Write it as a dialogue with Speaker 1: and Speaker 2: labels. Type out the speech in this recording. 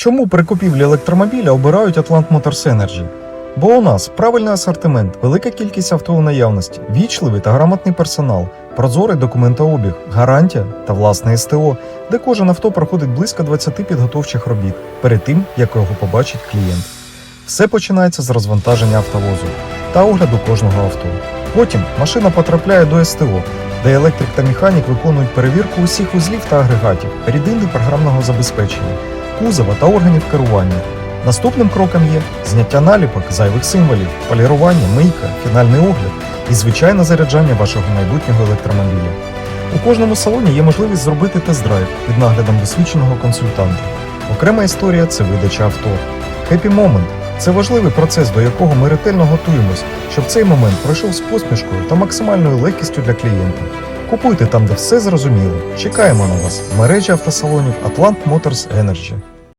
Speaker 1: Чому при купівлі електромобіля обирають Atlant Motors Energy? Бо у нас правильний асортимент, велика кількість авто у наявності, вічливий та грамотний персонал, прозорий документообіг, гарантія та власне СТО, де кожен авто проходить близько 20 підготовчих робіт перед тим, як його побачить клієнт. Все починається з розвантаження автовозу та огляду кожного авто. Потім машина потрапляє до СТО, де електрик та механік виконують перевірку усіх вузлів та агрегатів, рідини програмного забезпечення, кузова та органів керування. Наступним кроком є зняття наліпок, зайвих символів, полірування, мийка, фінальний огляд і звичайне заряджання вашого майбутнього електромобіля. У кожному салоні є можливість зробити тест-драйв під наглядом досвідченого консультанта. Окрема історія це видача авто. Happy Moment – це важливий процес, до якого ми ретельно готуємось, щоб цей момент пройшов з посмішкою та максимальною легкістю для клієнта. Купуйте там, де все зрозуміло. Чекаємо на вас в мережі автосалонів Atlant Motors Energy.